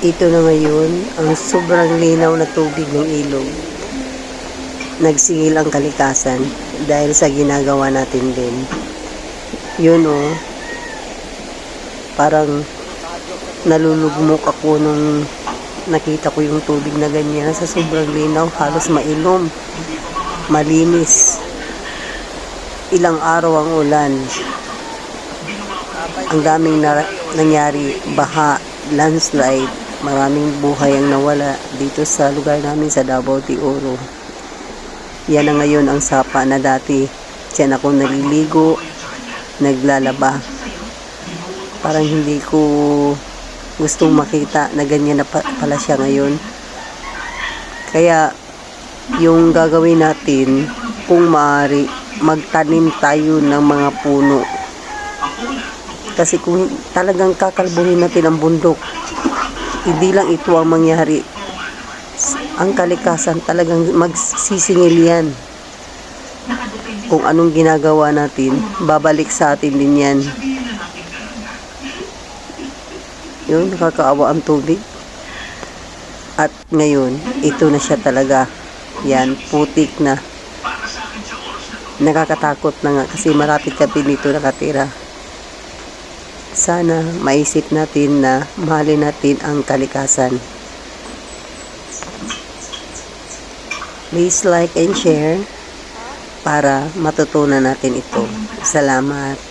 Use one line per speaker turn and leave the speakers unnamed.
Ito na ngayon, ang sobrang linaw na tubig ng ilog. Nagsingil ang kalikasan dahil sa ginagawa natin din. Yun o, parang nalulugmok ako nung nakita ko yung tubig na ganyan sa sobrang linaw, halos mailom, malinis. Ilang araw ang ulan. Ang daming na, nangyari, baha, landslide, maraming buhay ang nawala dito sa lugar namin sa Davao de Oro. Yan na ngayon ang sapa na dati. Diyan ako naliligo, naglalaba. Parang hindi ko gustong makita na ganyan na pa- pala siya ngayon. Kaya yung gagawin natin, kung maaari, magtanim tayo ng mga puno. Kasi kung talagang kakalbuhin natin ang bundok, hindi lang ito ang mangyari. Ang kalikasan talagang magsisingil yan. Kung anong ginagawa natin, babalik sa atin din yan. Yun, nakakaawa ang tubig. At ngayon, ito na siya talaga. Yan, putik na. Nakakatakot na nga kasi marapit kami dito nakatira. Sana maisip natin na mahalin natin ang kalikasan. Please like and share para matutunan natin ito. Salamat.